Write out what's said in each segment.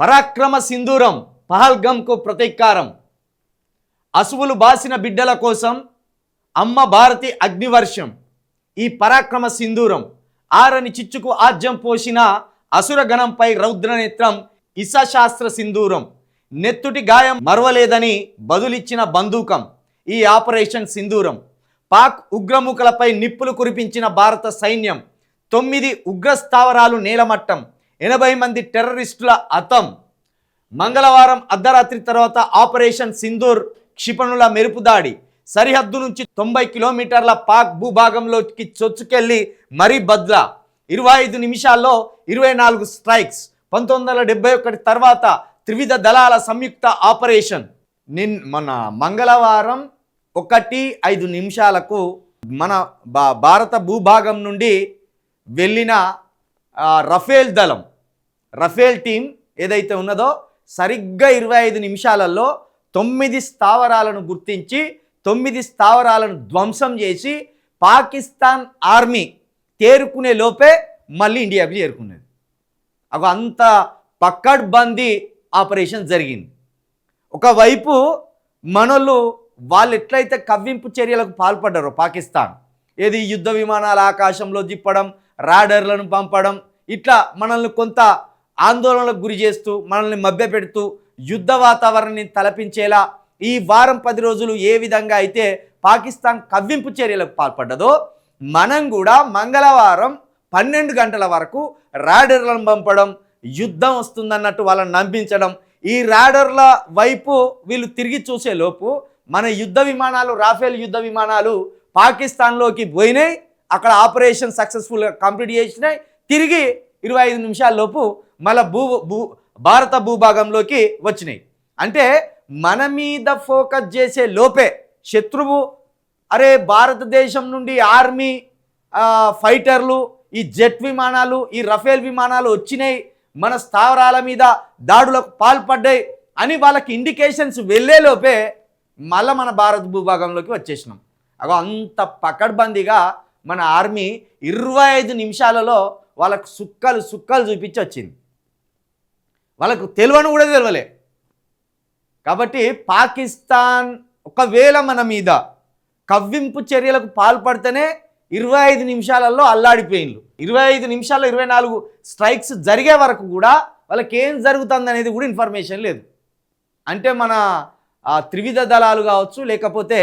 పరాక్రమ సింధూరం పహల్గంకు ప్రతీకారం. అసువులు బాసిన బిడ్డల కోసం అమ్మ భారతి అగ్నివర్షం. ఈ పరాక్రమ సింధూరం ఆరని చిచ్చుకు ఆజ్యం పోసిన అసురగణంపై రౌద్రనేత్రం ఇసశాస్త్ర సింధూరం. నెత్తుటి గాయం మరవలేదని బదులిచ్చిన బందూకం ఈ ఆపరేషన్ సింధూరం. పాక్ ఉగ్రముఖలపై నిప్పులు కురిపించిన భారత సైన్యం తొమ్మిది ఉగ్రస్థావరాలు నేలమట్టం. ఎనభై మంది టెర్రరిస్టుల అతం. మంగళవారం అర్ధరాత్రి తర్వాత ఆపరేషన్ సింధూర్ క్షిపణుల మెరుపుదాడి సరిహద్దు నుంచి తొంభై కిలోమీటర్ల పాక్ భూభాగంలోకి చొచ్చుకెళ్ళి మరీ బద్లా. ఇరవై ఐదు నిమిషాల్లో ఇరవై నాలుగు స్ట్రైక్స్ పంతొమ్మిది వందల డెబ్బై ఒకటి తర్వాత త్రివిధ దళాల సంయుక్త ఆపరేషన్. నిన్ మన మంగళవారం ఒకటి ఐదు నిమిషాలకు మన భారత భూభాగం నుండి వెళ్ళిన రఫేల్ దళం. రఫేల్ టీం ఏదైతే ఉన్నదో సరిగ్గా ఇరవై ఐదు నిమిషాలలో తొమ్మిది స్థావరాలను గుర్తించి తొమ్మిది స్థావరాలను ధ్వంసం చేసి పాకిస్తాన్ ఆర్మీ తేరుకునే లోపే మళ్ళీ ఇండియాకు చేరుకునేది ఒక అంత పక్కడ్బందీ ఆపరేషన్ జరిగింది. ఒకవైపు మనోళ్ళు వాళ్ళు ఎట్లయితే కవ్వింపు చర్యలకు పాల్పడ్డారో పాకిస్తాన్ ఏది యుద్ధ విమానాల ఆకాశంలో జిప్పడం రాడర్లను పంపడం ఇట్లా మనల్ని కొంత ఆందోళనలకు గురి చేస్తూ మనల్ని మభ్యపెడుతూ యుద్ధ వాతావరణాన్ని తలపించేలా ఈ వారం పది రోజులు ఏ విధంగా అయితే పాకిస్తాన్ కవ్వింపు చర్యలకు పాల్పడ్డదో మనం కూడా మంగళవారం పన్నెండు గంటల వరకు రాడర్లను పంపడం యుద్ధం వస్తుందన్నట్టు వాళ్ళని నమ్మించడం ఈ రాడర్ల వైపు వీళ్ళు తిరిగి చూసే లోపు మన యుద్ధ విమానాలు రాఫేల్ యుద్ధ విమానాలు పాకిస్తాన్లోకి పోయినాయి. అక్కడ ఆపరేషన్ సక్సెస్ఫుల్గా కంప్లీట్ చేసినాయి. తిరిగి ఇరవై ఐదు నిమిషాల లోపు మళ్ళీ భూ భూ భారత భూభాగంలోకి వచ్చినాయి. అంటే మన మీద ఫోకస్ చేసే లోపే శత్రువు అరే భారతదేశం నుండి ఆర్మీ ఫైటర్లు ఈ జెట్ విమానాలు ఈ రఫేల్ విమానాలు వచ్చినాయి. మన స్థావరాల మీద దాడులకు పాల్పడ్డాయి అని వాళ్ళకి ఇండికేషన్స్ వెళ్ళే లోపే మళ్ళీ మన భారత భూభాగంలోకి వచ్చేసినాం. అగో అంత పకడ్బందీగా మన ఆర్మీ ఇరవై ఐదు నిమిషాలలో వాళ్ళకు సుక్కలు సుక్కలు చూపించి వచ్చింది వాళ్ళకు తెలియని కూడా తెలియలే కాబట్టి పాకిస్తాన్ ఒకవేళ మన మీద కవ్వింపు చర్యలకు పాల్పడితేనే ఇరవై ఐదు నిమిషాలలో అల్లాడిపోయిండ్రు ఇరవై ఐదు నిమిషాల్లో ఇరవై నాలుగు స్ట్రైక్స్ జరిగే వరకు కూడా వాళ్ళకి ఏం జరుగుతుంది అనేది కూడా ఇన్ఫర్మేషన్ లేదు. అంటే మన త్రివిధ దళాలు కావచ్చు లేకపోతే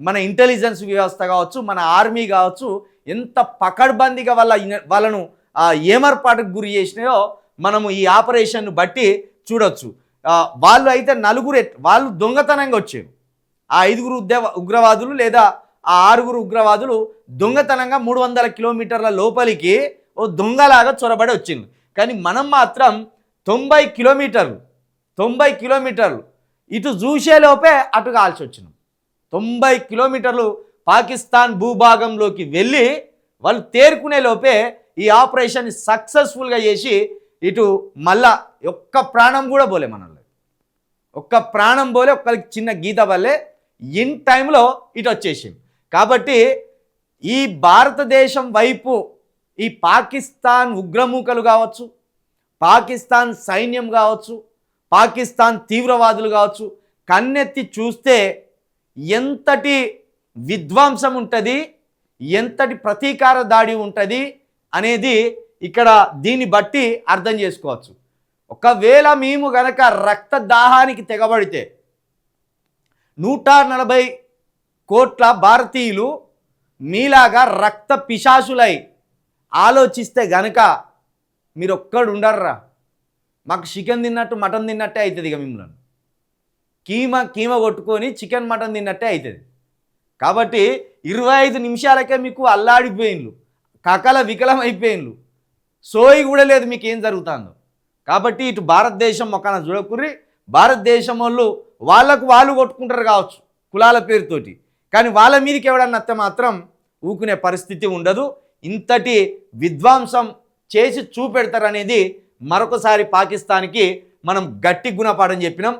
మన ఇంటెలిజెన్స్ వ్యవస్థ కావచ్చు మన ఆర్మీ కావచ్చు ఎంత పకడ్బందీగా వాళ్ళ వాళ్ళను ఆ, ఏమర్పాటుకు గురి చేసినాయో మనము ఈ ఆపరేషన్ను బట్టి చూడొచ్చు. వాళ్ళు అయితే నలుగురు వాళ్ళు దొంగతనంగా వచ్చారు. ఆ ఐదుగురు ఉద్యవ ఉగ్రవాదులు లేదా ఆ ఆరుగురు ఉగ్రవాదులు దొంగతనంగా మూడు వందల కిలోమీటర్ల లోపలికి ఓ దొంగలాగా చొరబడి వచ్చింది కానీ మనం మాత్రం తొంభై కిలోమీటర్లు తొంభై కిలోమీటర్లు ఇటు చూసే లోపే అటు కాల్చి వచ్చినాం. తొంభై కిలోమీటర్లు పాకిస్తాన్ భూభాగంలోకి వెళ్ళి వాళ్ళు తేరుకునే లోపే ఈ ఆపరేషన్ సక్సెస్ఫుల్గా చేసి ఇటు మళ్ళా ఒక్క ప్రాణం కూడా పోలే మనల్ని. ఒక్క ప్రాణం పోలే ఒక్కరికి చిన్న గీత వల్లే ఇన్ టైంలో ఇటు వచ్చేసింది. కాబట్టి ఈ భారతదేశం వైపు ఈ పాకిస్తాన్ ఉగ్రమూకలు కావచ్చు పాకిస్తాన్ సైన్యం కావచ్చు పాకిస్తాన్ తీవ్రవాదులు కావచ్చు కన్నెత్తి చూస్తే ఎంతటి విధ్వంసం ఉంటుంది ఎంతటి ప్రతీకార దాడి ఉంటుంది అనేది ఇక్కడ దీన్ని బట్టి అర్థం చేసుకోవచ్చు. ఒకవేళ మేము గనక రక్తదాహానికి తెగబడితే నూట నలభై కోట్ల భారతీయులు మీలాగా రక్త పిశాసులై ఆలోచిస్తే గనక మీరు ఒక్కడు ఉండర్రా. మాకు చికెన్ తిన్నట్టు మటన్ తిన్నట్టే అవుతుంది ఇక మిమ్మల్ని. కీమ కీమ కొట్టుకొని చికెన్ మటన్ తిన్నట్టే అవుతుంది కాబట్టి ఇరవై ఐదు నిమిషాలకే మీకు అల్లాడిపోయిండ్లు కకల వికలం అయిపోయిండ్లు సోయి కూడా లేదు మీకు ఏం జరుగుతుందో. కాబట్టి ఇటు భారతదేశం ఒకన చూడకుర్రి భారతదేశం వాళ్ళు వాళ్ళకు వాళ్ళు కొట్టుకుంటారు కావచ్చు కులాల పేరుతోటి. కానీ వాళ్ళ మీదకి ఎవడన్నా అత్త మాత్రం ఊకునే పరిస్థితి ఉండదు. ఇంతటి విధ్వంసం చేసి చూపెడతారనేది మరొకసారి పాకిస్తాన్కి మనం గట్టి గుణపాఠం చెప్పినాం.